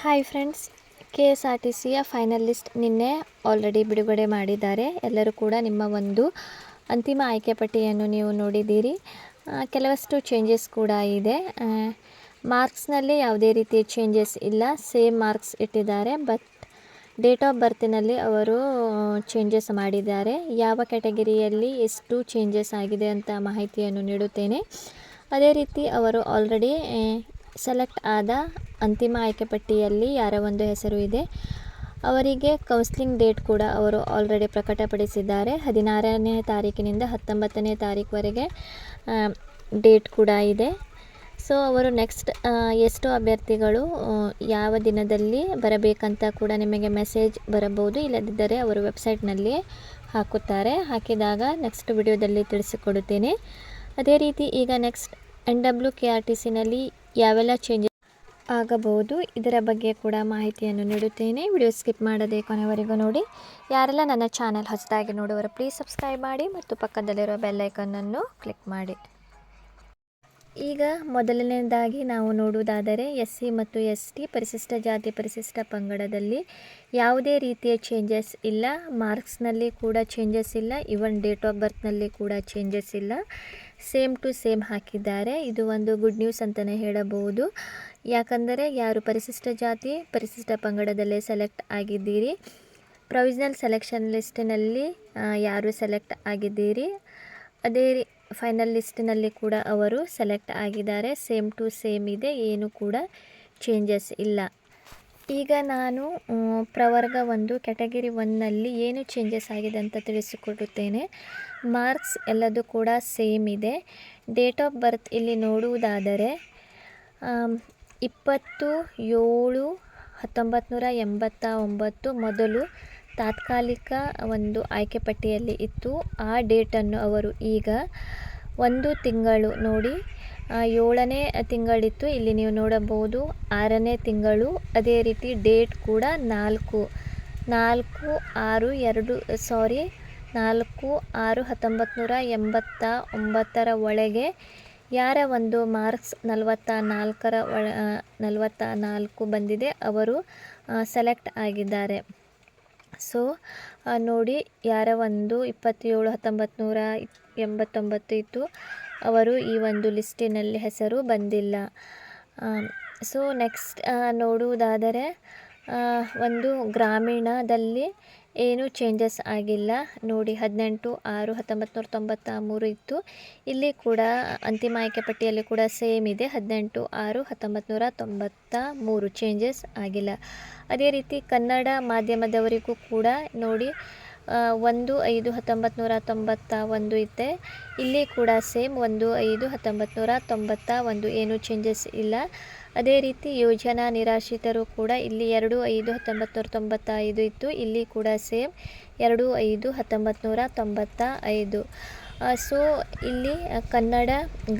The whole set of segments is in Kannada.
Hi friends K S R T ಸಿಯ ಫೈನಲ್ ಲಿಸ್ಟ್ ನಿನ್ನೆ ಆಲ್ರೆಡಿ ಬಿಡುಗಡೆ ಮಾಡಿದ್ದಾರೆ. ಎಲ್ಲರೂ ಕೂಡ ನಿಮ್ಮ ಒಂದು ಅಂತಿಮ ಆಯ್ಕೆ ಪಟ್ಟಿಯನ್ನು ನೀವು ನೋಡಿದ್ದೀರಿ. ಕೆಲವಷ್ಟು ಚೇಂಜಸ್ ಕೂಡ ಇದೆ. ಮಾರ್ಕ್ಸ್ನಲ್ಲಿ ಯಾವುದೇ ರೀತಿಯ ಚೇಂಜಸ್ ಇಲ್ಲ. ಸೇಮ್ ಮಾರ್ಕ್ಸ್ ಇಟ್ಟಿದ್ದಾರೆ ಬಟ್ ಡೇಟ್ ಆಫ್ ಬರ್ತಿನಲ್ಲಿ ಅವರು ಚೇಂಜಸ್ ಮಾಡಿದ್ದಾರೆ. ಯಾವ ಕ್ಯಾಟಗರಿಯಲ್ಲಿ ಎಷ್ಟು ಚೇಂಜಸ್ ಆಗಿದೆ ಅಂತ ಮಾಹಿತಿಯನ್ನು ನೀಡುತ್ತೇನೆ. ಅದೇ ರೀತಿ ಅವರು ಆಲ್ರೆಡಿ ಸೆಲೆಕ್ಟ್ ಆದ ಅಂತಿಮ ಆಯ್ಕೆ ಪಟ್ಟಿಯಲ್ಲಿ ಯಾರ ಒಂದು ಹೆಸರು ಇದೆ. ಅವರಿಗೆ ಕೌನ್ಸಿಲಿಂಗ್ ಡೇಟ್ ಕೂಡ ಅವರು ಆಲ್ರೆಡಿ ಪ್ರಕಟಪಡಿಸಿದ್ದಾರೆ. ಹದಿನಾರನೇ ತಾರೀಕಿನಿಂದ ಹತ್ತೊಂಬತ್ತನೇ ತಾರೀಕುವರೆಗೆ ಡೇಟ್ ಕೂಡ ಇದೆ. ಸೊ ಅವರು ನೆಕ್ಸ್ಟ್ ಎಷ್ಟು ಅಭ್ಯರ್ಥಿಗಳು ಯಾವ ದಿನದಲ್ಲಿ ಬರಬೇಕಂತ ಕೂಡ ನಿಮಗೆ ಮೆಸೇಜ್ ಬರಬಹುದು. ಇಲ್ಲದಿದ್ದರೆ ಅವರು ವೆಬ್ಸೈಟ್ನಲ್ಲಿ ಹಾಕುತ್ತಾರೆ. ಹಾಕಿದಾಗ ನೆಕ್ಸ್ಟ್ ವಿಡಿಯೋದಲ್ಲಿ ತಿಳಿಸಿಕೊಡುತ್ತೇನೆ. ಅದೇ ರೀತಿ ಈಗ next N W K R T ಸಿನಲ್ಲಿ ಯಾವೆಲ್ಲ ಚೇಂಜಸ್ ಆಗಬಹುದು. ಇದರ ಬಗ್ಗೆ ಕೂಡ ಮಾಹಿತಿಯನ್ನು ನೀಡುತ್ತೇನೆ. ವಿಡಿಯೋ ಸ್ಕಿಪ್ ಮಾಡದೆ ಕೊನೆವರೆಗೂ ನೋಡಿ. ಯಾರೆಲ್ಲ ನನ್ನ ಚಾನಲ್ ಹೊಸದಾಗಿ ನೋಡುವರು ಪ್ಲೀಸ್ ಸಬ್ಸ್ಕ್ರೈಬ್ ಮಾಡಿ ಮತ್ತು ಪಕ್ಕದಲ್ಲಿರುವ ಬೆಲ್ಲೈಕನ್ನನ್ನು ಕ್ಲಿಕ್ ಮಾಡಿ. ಈಗ ಮೊದಲನೇದಾಗಿ ನಾವು ನೋಡುವುದಾದರೆ ಎಸ್ ಸಿ ಮತ್ತು ಎಸ್ ಟಿ ಪರಿಶಿಷ್ಟ ಜಾತಿ ಪರಿಶಿಷ್ಟ ಪಂಗಡದಲ್ಲಿ ಯಾವುದೇ ರೀತಿಯ ಚೇಂಜಸ್ ಇಲ್ಲ. ಮಾರ್ಕ್ಸ್ನಲ್ಲಿ ಕೂಡ ಚೇಂಜಸ್ ಇಲ್ಲ. ಇವನ್ ಡೇಟ್ ಆಫ್ ಬರ್ತ್ನಲ್ಲಿ ಕೂಡ ಚೇಂಜಸ್ ಇಲ್ಲ. ಸೇಮ್ ಟು ಸೇಮ್ ಹಾಕಿದ್ದಾರೆ. ಇದು ಒಂದು ಗುಡ್ ನ್ಯೂಸ್ ಅಂತಲೇ ಹೇಳಬಹುದು. ಯಾಕಂದರೆ ಯಾರು ಪರಿಶಿಷ್ಟ ಜಾತಿ, ಪರಿಶಿಷ್ಟ ಪಂಗಡದಲ್ಲೇ ಸೆಲೆಕ್ಟ್ ಆಗಿದ್ದೀರಿ. ಪ್ರೊವಿಷನಲ್ ಸೆಲೆಕ್ಷನ್ ಲಿಸ್ಟಿನಲ್ಲಿ ಯಾರು ಸೆಲೆಕ್ಟ್ ಆಗಿದ್ದೀರಿ. ಅದೇ ಫೈನಲ್ ಲಿಸ್ಟಿನಲ್ಲಿ ಕೂಡ ಅವರು ಸೆಲೆಕ್ಟ್ ಆಗಿದ್ದಾರೆ. ಸೇಮ್ ಟು ಸೇಮ್ ಇದೆ, ಏನು ಕೂಡ ಚೇಂಜಸ್ ಇಲ್ಲ. ಈಗ ನಾನು ಪ್ರವರ್ಗ ಒಂದು, ಕ್ಯಾಟಗರಿ ಒನ್ನಲ್ಲಿ ಏನು ಚೇಂಜಸ್ ಆಗಿದೆ ಅಂತ ತಿಳಿಸಿಕೊಡುತ್ತೇನೆ. ಮಾರ್ಕ್ಸ್ ಎಲ್ಲದೂ ಕೂಡ ಸೇಮ್ ಇದೆ. ಡೇಟ್ ಆಫ್ ಬರ್ತ್ ಇಲ್ಲಿ ನೋಡುವುದಾದರೆ ಇಪ್ಪತ್ತು ಏಳು ಹತ್ತೊಂಬತ್ತು ನೂರ ಎಂಬತ್ತ ಒಂಬತ್ತು ಮೊದಲು ತಾತ್ಕಾಲಿಕ ಒಂದು ಆಯ್ಕೆ ಪಟ್ಟಿಯಲ್ಲಿ ಇತ್ತು. ಆ ಡೇಟನ್ನು ಅವರು ಈಗ ಒಂದು ತಿಂಗಳು ನೋಡಿ ಏಳನೇ ತಿಂಗಳಿತ್ತು. ಇಲ್ಲಿ ನೀವು ನೋಡಬಹುದು, ಆರನೇ ತಿಂಗಳು, ಅದೇ ರೀತಿ ಡೇಟ್ ಕೂಡ ನಾಲ್ಕು ನಾಲ್ಕು ಆರು ಎರಡು, ಸಾರಿ, ನಾಲ್ಕು ಆರು ಹತ್ತೊಂಬತ್ತು ನೂರ ಎಂಬತ್ತ ಒಂಬತ್ತರ ಒಳಗೆ ಯಾರ ಒಂದು ಮಾರ್ಕ್ಸ್ ನಲವತ್ತ ನಾಲ್ಕರ ಒಳ ನಲವತ್ತ ನಾಲ್ಕು ಬಂದಿದೆ, ಅವರು ಸೆಲೆಕ್ಟ್ ಆಗಿದ್ದಾರೆ. ಸೊ ನೋಡಿ ಯಾರ ಒಂದು ಇಪ್ಪತ್ತೇಳು ಹತ್ತೊಂಬತ್ತು ನೂರ ಎಂಬತ್ತೊಂಬತ್ತು ಇತ್ತು, ಅವರು ಈ ಒಂದು ಲಿಸ್ಟಿನಲ್ಲಿ ಹೆಸರು ಬಂದಿಲ್ಲ. ಸೊ, ನೆಕ್ಸ್ಟ್ ನೋಡುವುದಾದರೆ ಒಂದು ಗ್ರಾಮೀಣದಲ್ಲಿ ಏನು ಚೇಂಜಸ್ ಆಗಿಲ್ಲ. ನೋಡಿ, ಹದಿನೆಂಟು, ಆರು ಹತ್ತೊಂಬತ್ತು ನೂರ ತೊಂಬತ್ತ ಮೂರು ಇತ್ತು. ಇಲ್ಲಿ ಕೂಡ ಅಂತಿಮ ಆಯ್ಕೆ ಪಟ್ಟಿಯಲ್ಲಿ ಕೂಡ ಸೇಮ್ ಇದೆ. ಹದಿನೆಂಟು, ಆರು ಹತ್ತೊಂಬತ್ತು ನೂರ ತೊಂಬತ್ತ ಮೂರು ಚೇಂಜಸ್ ಆಗಿಲ್ಲ. ಅದೇ ರೀತಿ ಕನ್ನಡ ಮಾಧ್ಯಮದವರಿಗೂ ಕೂಡ ನೋಡಿ ಒಂದು, ಐದು ಹತ್ತೊಂಬತ್ತು ನೂರ ತೊಂಬತ್ತ ಒಂದು ಇದೆ ಇಲ್ಲಿ ಕೂಡ ಸೇಮ್ ಒಂದು, ಐದು ಹತ್ತೊಂಬತ್ತು ನೂರ ತೊಂಬತ್ತ ಒಂದು. ಏನೂ ಚೇಂಜಸ್ ಇಲ್ಲ. ಅದೇ ರೀತಿ ಯೋಜನಾ ನಿರಾಶ್ರಿತರು ಕೂಡ ಇಲ್ಲಿ ಎರಡು ಐದು ಹತ್ತೊಂಬತ್ತು ನೂರ ತೊಂಬತ್ತ ಐದು ಇತ್ತು. ಇಲ್ಲಿ ಕೂಡ ಸೇಮ್ ಎರಡು ಐದು ಹತ್ತೊಂಬತ್ತು ತೊಂಬತ್ತ ಐದು ಸೊ, ಇಲ್ಲಿ ಕನ್ನಡ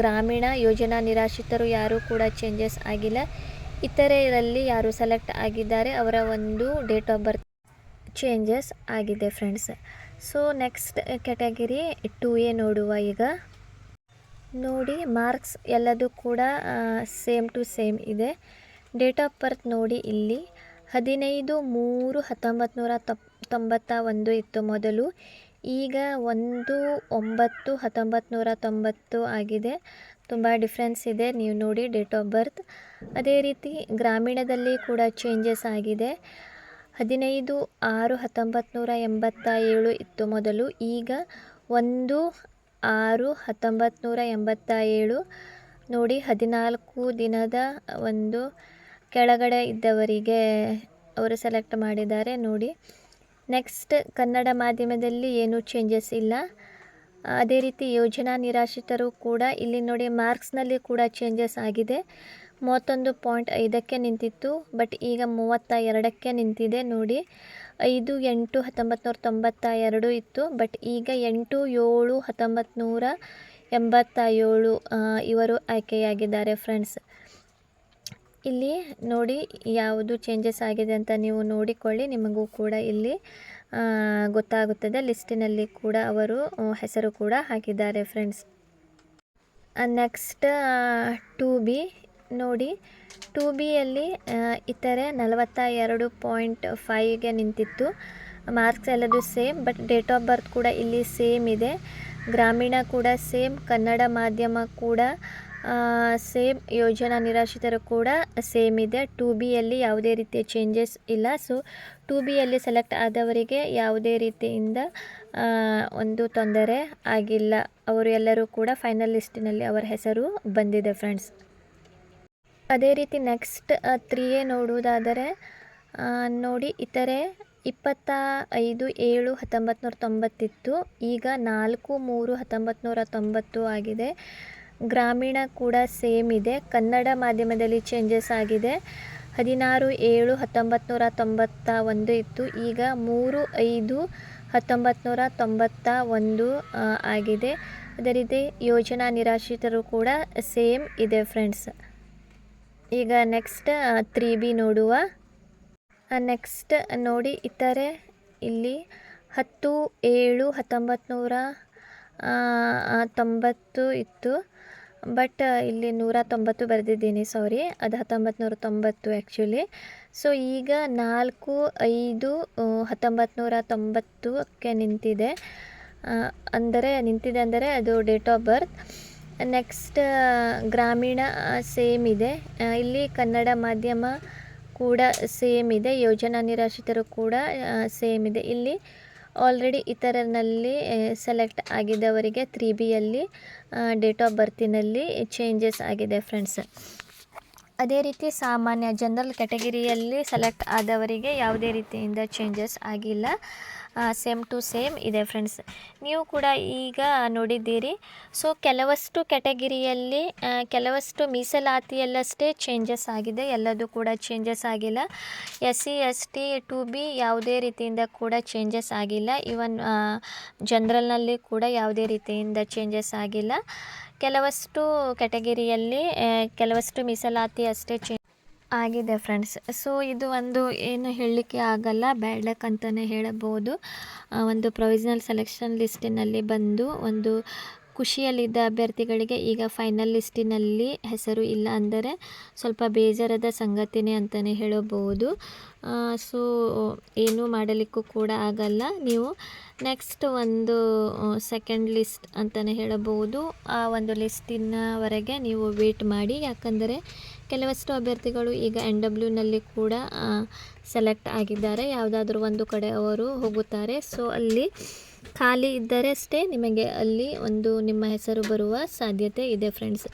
ಗ್ರಾಮೀಣ ಯೋಜನಾ ನಿರಾಶ್ರಿತರು ಯಾರೂ ಕೂಡ ಚೇಂಜಸ್ ಆಗಿಲ್ಲ. ಇತರೆಯಲ್ಲಿ ಯಾರು ಸೆಲೆಕ್ಟ್ ಆಗಿದ್ದಾರೆ ಅವರ ಒಂದು ಡೇಟ್ ಆಫ್ ಬರ್ತ್ ಚೇಂಜಸ್ ಆಗಿದೆ friends so next category two A ನೋಡುವ ಈಗ. ನೋಡಿ, ಮಾರ್ಕ್ಸ್ ಎಲ್ಲದೂ ಕೂಡ ಸೇಮ್ ಟು ಸೇಮ್ ಇದೆ. ಡೇಟ್ ಆಫ್ ಬರ್ತ್ ನೋಡಿ ಇಲ್ಲಿ. ಹದಿನೈದು ಮೂರು ಹತ್ತೊಂಬತ್ತು ನೂರ ತೊಪ್, ತೊಂಬತ್ತ ಒಂದು ಇತ್ತು ಮೊದಲು. ಈಗ ಒಂದು ಒಂಬತ್ತು ಹತ್ತೊಂಬತ್ತು ನೂರ ತೊಂಬತ್ತು ಆಗಿದೆ. ತುಂಬ ಡಿಫ್ರೆನ್ಸ್ ಇದೆ, ನೀವು ನೋಡಿ ಡೇಟ್ ಆಫ್ ಬರ್ತ್. ಅದೇ ರೀತಿ ಗ್ರಾಮೀಣದಲ್ಲಿ ಕೂಡ ಚೇಂಜಸ್ ಆಗಿದೆ. ಹದಿನೈದು ಆರು ಹತ್ತೊಂಬತ್ತು ನೂರ ಎಂಬತ್ತ ಏಳು ಇತ್ತು ಮೊದಲು. ಈಗ ಒಂದು ಆರು ಹತ್ತೊಂಬತ್ತು ನೂರ ಎಂಬತ್ತ ಏಳು ನೋಡಿ ಹದಿನಾಲ್ಕು ದಿನದ ಒಂದು ಕೆಳಗಡೆ ಇದ್ದವರಿಗೆ ಅವರು ಸೆಲೆಕ್ಟ್ ಮಾಡಿದ್ದಾರೆ ನೋಡಿ. ನೆಕ್ಸ್ಟ್ ಕನ್ನಡ ಮಾಧ್ಯಮದಲ್ಲಿ ಏನೂ ಚೇಂಜಸ್ ಇಲ್ಲ. ಅದೇ ರೀತಿ ಯೋಜನಾ ನಿರಾಶ್ರಿತರು ಕೂಡ ಇಲ್ಲಿ ನೋಡಿ ಮಾರ್ಕ್ಸ್ನಲ್ಲಿ ಕೂಡ ಚೇಂಜಸ್ ಆಗಿದೆ. ಮೂವತ್ತೊಂದು ಪಾಯಿಂಟ್ ಐದಕ್ಕೆ ನಿಂತಿತ್ತು ಬಟ್ ಈಗ ಮೂವತ್ತ ಎರಡಕ್ಕೆ ನಿಂತಿದೆ ನೋಡಿ. ಐದು ಎಂಟು ಹತ್ತೊಂಬತ್ತು ನೂರ ತೊಂಬತ್ತ ಎರಡು ಇತ್ತು. ಬಟ್ ಈಗ ಎಂಟು ಏಳು ಹತ್ತೊಂಬತ್ತು ನೂರ ಎಂಬತ್ತ ಏಳು ಇವರು ಆಯ್ಕೆಯಾಗಿದ್ದಾರೆ ಫ್ರೆಂಡ್ಸ್ ಇಲ್ಲಿ ನೋಡಿ ಯಾವುದು ಚೇಂಜಸ್ ಆಗಿದೆ ಅಂತ ನೀವು ನೋಡಿಕೊಳ್ಳಿ. ನಿಮಗೂ ಕೂಡ ಇಲ್ಲಿ ಗೊತ್ತಾಗುತ್ತದೆ. ಲಿಸ್ಟಿನಲ್ಲಿ ಕೂಡ ಅವರು ಹೆಸರು ಕೂಡ ಹಾಕಿದ್ದಾರೆ ಫ್ರೆಂಡ್ಸ್ ನೆಕ್ಸ್ಟ್ ಟು ಬಿ ನೋಡಿ, ಟು ಬಿಯಲ್ಲಿ ಇತರೆ ನಲವತ್ತ ಎರಡು ಪಾಯಿಂಟ್ ಫೈವ್ಗೆ ನಿಂತಿತ್ತು. ಮಾರ್ಕ್ಸ್ ಎಲ್ಲದು same, but date of birth ಕೂಡ ಇಲ್ಲಿ ಸೇಮ್ ಇದೆ. ಗ್ರಾಮೀಣ ಕೂಡ ಸೇಮ್, ಕನ್ನಡ ಮಾಧ್ಯಮ ಕೂಡ ಸೇಮ್, ಯೋಜನಾ ನಿರಾಶ್ರಿತರು ಕೂಡ ಸೇಮ್ ಇದೆ. ಟು ಬಿಯಲ್ಲಿ ಯಾವುದೇ ರೀತಿಯ ಚೇಂಜಸ್ ಇಲ್ಲ. ಸೊ ಟು ಬಿಯಲ್ಲಿ ಸೆಲೆಕ್ಟ್ ಆದವರಿಗೆ ಯಾವುದೇ ರೀತಿಯಿಂದ ಒಂದು ತೊಂದರೆ ಆಗಿಲ್ಲ. ಅವರು ಎಲ್ಲರೂ ಕೂಡ ಫೈನಲ್ ಲಿಸ್ಟಿನಲ್ಲಿ ಅವರ ಹೆಸರು ಬಂದಿದೆ ಫ್ರೆಂಡ್ಸ್ ಅದೇ ರೀತಿ ನೆಕ್ಸ್ಟ್ ತ್ರೀ ಎ ನೋಡುವುದಾದರೆ ನೋಡಿ ಇತರೆ ಇಪ್ಪತ್ತ ಐದು ಏಳು ಹತ್ತೊಂಬತ್ತು ನೂರ ತೊಂಬತ್ತಿತ್ತು. ಈಗ ನಾಲ್ಕು, ಮೂರು ಹತ್ತೊಂಬತ್ತು ನೂರ ತೊಂಬತ್ತು ಆಗಿದೆ. ಗ್ರಾಮೀಣ ಕೂಡ ಸೇಮ್ ಇದೆ. ಕನ್ನಡ ಮಾಧ್ಯಮದಲ್ಲಿ ಚೇಂಜಸ್ ಆಗಿದೆ. ಹದಿನಾರು, ಏಳು ಹತ್ತೊಂಬತ್ತು ನೂರ ತೊಂಬತ್ತ ಒಂದು ಇತ್ತು. ಈಗ ಮೂರು, ಐದು ಹತ್ತೊಂಬತ್ತು ನೂರ ತೊಂಬತ್ತ ಒಂದು ಆಗಿದೆ. ಅದೇ ರೀತಿ ಯೋಜನಾ ನಿರಾಶ್ರಿತರು ಕೂಡ ಸೇಮ್ ಇದೆ ಫ್ರೆಂಡ್ಸ್ ಈಗ ನೆಕ್ಸ್ಟ್ ತ್ರೀ ಬಿ ನೋಡುವ. ನೆಕ್ಸ್ಟ್ ನೋಡಿ, ಇತರೆ ಇಲ್ಲಿ ಹತ್ತು, ಏಳು ಹತ್ತೊಂಬತ್ತು ನೂರ ತೊಂಬತ್ತು ಇತ್ತು. ಬಟ್ ಇಲ್ಲಿ ನೂರ ತೊಂಬತ್ತು ಬರೆದಿದ್ದೀನಿ ಸಾರಿ ಅದು ಹತ್ತೊಂಬತ್ತು ನೂರ ತೊಂಬತ್ತು ಆ್ಯಕ್ಚುಲಿ ಸೊ ಈಗ ನಾಲ್ಕು, ಐದು ಹತ್ತೊಂಬತ್ತು ನೂರ ತೊಂಬತ್ತಕ್ಕೆ ನಿಂತಿದೆ. ಅಂದರೆ ನಿಂತಿದೆ ಅಂದರೆ ಅದು ಡೇಟ್ ಆಫ್ ಬರ್ತ್ ನೆಕ್ಸ್ಟ್ ಗ್ರಾಮೀಣ ಸೇಮ್ ಇದೆ. ಇಲ್ಲಿ ಕನ್ನಡ ಮಾಧ್ಯಮ ಕೂಡ ಸೇಮ್ ಇದೆ. ಯೋಜನಾ ನಿರಾಶ್ರಿತರು ಕೂಡ ಸೇಮ್ ಇದೆ. ಇಲ್ಲಿ ಆಲ್ರೆಡಿ ಇತರನಲ್ಲಿ ಸೆಲೆಕ್ಟ್ ಆಗಿದ್ದವರಿಗೆ ತ್ರೀ ಬಿಯಲ್ಲಿ ಡೇಟ್ ಆಫ್ ಬರ್ತಿನಲ್ಲಿ ಚೇಂಜಸ್ ಆಗಿದೆ ಫ್ರೆಂಡ್ಸ್ ಅದೇ ರೀತಿ ಸಾಮಾನ್ಯ ಜನರಲ್ ಕ್ಯಾಟಗಿರಿಯಲ್ಲಿ ಸೆಲೆಕ್ಟ್ ಆದವರಿಗೆ ಯಾವುದೇ ರೀತಿಯಿಂದ ಚೇಂಜಸ್ ಆಗಿಲ್ಲ. ಸೇಮ್ ಟು ಸೇಮ್ ಇದೆ ಫ್ರೆಂಡ್ಸ್ ನೀವು ಕೂಡ ಈಗ ನೋಡಿದ್ದೀರಿ. ಸೊ ಕೆಲವಷ್ಟು ಕ್ಯಾಟಗಿರಿಯಲ್ಲಿ ಕೆಲವಷ್ಟು ಮೀಸಲಾತಿಯಲ್ಲಷ್ಟೇ ಚೇಂಜಸ್ ಆಗಿದೆ. ಎಲ್ಲದೂ ಕೂಡ ಚೇಂಜಸ್ ಆಗಿಲ್ಲ. S C S T two B ಯಾವುದೇ ರೀತಿಯಿಂದ ಕೂಡ ಚೇಂಜಸ್ ಆಗಿಲ್ಲ. ಇವನ್ ಜನರಲ್ನಲ್ಲಿ ಕೂಡ ಯಾವುದೇ ರೀತಿಯಿಂದ ಚೇಂಜಸ್ ಆಗಿಲ್ಲ. ಕೆಲವಷ್ಟು ಕ್ಯಾಟಗಿರಿಯಲ್ಲಿ ಕೆಲವಷ್ಟು ಮೀಸಲಾತಿ ಅಷ್ಟೇ ಚೇ ಆಗಿದೆ ಫ್ರೆಂಡ್ಸ್. ಸೊ ಇದು ಒಂದು ಏನು ಹೇಳಲಿಕ್ಕೆ ಆಗಲ್ಲ ಬ್ಯಾಡ್ ಲಕ್ ಅಂತಲೇ ಹೇಳಬಹುದು ಒಂದು ಪ್ರೊವಿಷನಲ್ ಸೆಲೆಕ್ಷನ್ ಲಿಸ್ಟಿನಲ್ಲಿ ಬಂದು ಒಂದು ಖುಷಿಯಲ್ಲಿದ್ದ ಅಭ್ಯರ್ಥಿಗಳಿಗೆ ಈಗ ಫೈನಲ್ ಲಿಸ್ಟಿನಲ್ಲಿ ಹೆಸರು ಇಲ್ಲ ಅಂದರೆ ಸ್ವಲ್ಪ ಬೇಜಾರದ ಸಂಗತಿನೇ ಅಂತಲೇ ಹೇಳಬಹುದು. ಸೊ ಏನೂ ಮಾಡಲಿಕ್ಕೂ ಕೂಡ ಆಗಲ್ಲ. ನೀವು ನೆಕ್ಸ್ಟ್ ಒಂದು ಸೆಕೆಂಡ್ ಲಿಸ್ಟ್ ಅಂತಲೇ ಹೇಳಬಹುದು. ಆ ಒಂದು ಲಿಸ್ಟಿನವರೆಗೆ ನೀವು ವೇಟ್ ಮಾಡಿ. ಯಾಕಂದರೆ ಕೆಲವಷ್ಟು ಅಭ್ಯರ್ಥಿಗಳು ಈಗ ಎನ್ ಡಬ್ಲ್ಯೂನಲ್ಲಿ ಕೂಡ ಸೆಲೆಕ್ಟ್ ಆಗಿದ್ದಾರೆ. ಯಾವುದಾದ್ರೂ ಒಂದು ಕಡೆ ಅವರು ಹೋಗುತ್ತಾರೆ. ಸೊ ಅಲ್ಲಿ ಖಾಲಿ ಇದ್ದರೆ ಅಷ್ಟೇ ನಿಮಗೆ ಅಲ್ಲಿ ಒಂದು ನಿಮ್ಮ ಹೆಸರು ಬರುವ ಸಾಧ್ಯತೆ ಇದೆ ಫ್ರೆಂಡ್ಸ್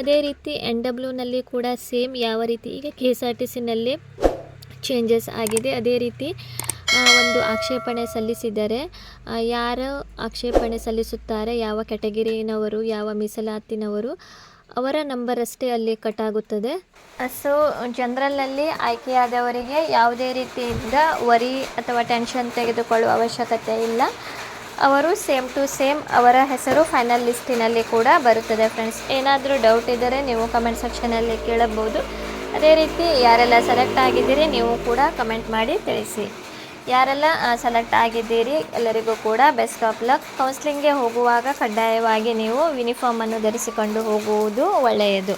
ಅದೇ ರೀತಿ ಎನ್ ಡಬ್ಲ್ಯೂನಲ್ಲಿ ಕೂಡ ಸೇಮ್ ಯಾವ ರೀತಿ, ಈಗ ಕೆ ಎಸ್ ಆರ್ ಟಿ ಸಿನಲ್ಲಿ ಚೇಂಜಸ್ ಆಗಿದೆ. ಅದೇ ರೀತಿ ಒಂದು ಆಕ್ಷೇಪಣೆ ಸಲ್ಲಿಸಿದರೆ ಯಾರು ಆಕ್ಷೇಪಣೆ ಸಲ್ಲಿಸುತ್ತಾರೆ, ಯಾವ ಕ್ಯಾಟಗಿರಿನವರು ಯಾವ ಮೀಸಲಾತಿನವರು ಅವರ ನಂಬರ್ ಅಷ್ಟೇ ಅಲ್ಲಿ ಕಟ್ ಆಗುತ್ತದೆ. ಸೊ ಜನರಲ್ನಲ್ಲಿ ಆಯ್ಕೆಯಾದವರಿಗೆ ಯಾವುದೇ ರೀತಿಯಿಂದ ವರಿ ಅಥವಾ ಟೆನ್ಷನ್ ತೆಗೆದುಕೊಳ್ಳುವ ಅವಶ್ಯಕತೆ ಇಲ್ಲ. ಅವರು ಸೇಮ್ ಟು ಸೇಮ್ ಅವರ ಹೆಸರು ಫೈನಲ್ ಲಿಸ್ಟಿನಲ್ಲಿ ಕೂಡ ಬರುತ್ತದೆ ಫ್ರೆಂಡ್ಸ್ ಏನಾದರೂ ಡೌಟ್ ಇದ್ದರೆ ನೀವು ಕಮೆಂಟ್ ಸೆಕ್ಷನಲ್ಲಿ ಕೇಳಬಹುದು. ಅದೇ ರೀತಿ ಯಾರೆಲ್ಲ ಸೆಲೆಕ್ಟ್ ಆಗಿದ್ದೀರಿ, ನೀವು ಕೂಡ ಕಮೆಂಟ್ ಮಾಡಿ ತಿಳಿಸಿ. ಯಾರೆಲ್ಲ ಸೆಲೆಕ್ಟ್ ಆಗಿದ್ದೀರಿ, ಎಲ್ಲರಿಗೂ ಕೂಡ ಬೆಸ್ಟ್ ಆಫ್ ಲಕ್ ಕೌನ್ಸಿಲಿಂಗ್ಗೆ ಹೋಗುವಾಗ ಕಡ್ಡಾಯವಾಗಿ ನೀವು ಯೂನಿಫಾರ್ಮನ್ನು ಧರಿಸಿಕೊಂಡು ಹೋಗುವುದು ಒಳ್ಳೆಯದು.